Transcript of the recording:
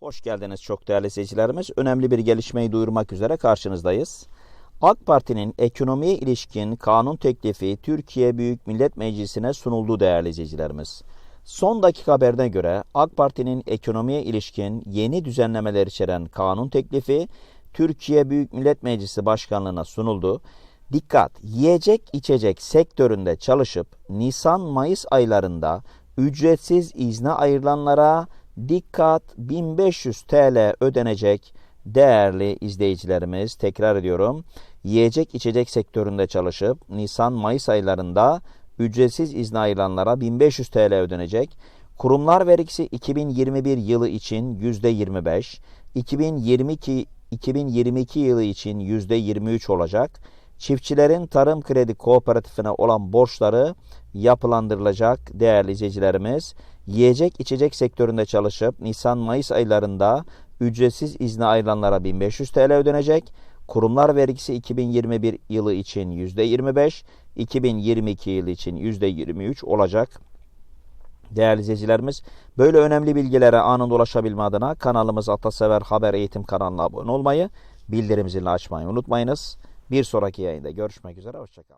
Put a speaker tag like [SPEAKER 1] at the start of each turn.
[SPEAKER 1] Hoş geldiniz çok değerli seyircilerimiz. Önemli bir gelişmeyi duyurmak üzere karşınızdayız. AK Parti'nin ekonomiye ilişkin kanun teklifi Türkiye Büyük Millet Meclisi'ne sunuldu değerli izleyicilerimiz. Son dakika haberine göre AK Parti'nin ekonomiye ilişkin yeni düzenlemeler içeren kanun teklifi Türkiye Büyük Millet Meclisi Başkanlığı'na sunuldu. Dikkat! Yiyecek içecek sektöründe çalışıp Nisan-Mayıs aylarında ücretsiz izne ayrılanlara dikkat 1500 TL ödenecek değerli izleyicilerimiz. Tekrar ediyorum. Yiyecek içecek sektöründe çalışıp Nisan-Mayıs aylarında ücretsiz izne ayrılanlara 1500 TL ödenecek. Kurumlar vergisi 2021 yılı için %25, 2022 2022 yılı için %23 olacak. Çiftçilerin tarım kredi kooperatifine olan borçları yapılandırılacak değerli izleyicilerimiz. Yiyecek içecek sektöründe çalışıp Nisan-Mayıs aylarında ücretsiz izne ayrılanlara 1500 TL ödenecek. Kurumlar vergisi 2021 yılı için %25, 2022 yılı için %23 olacak. Değerli izleyicilerimiz, böyle önemli bilgilere anında ulaşabilme adına kanalımız Atasever Haber Eğitim kanalına abone olmayı, bildirim zilini açmayı unutmayınız. Bir sonraki yayında görüşmek üzere, hoşçakalın.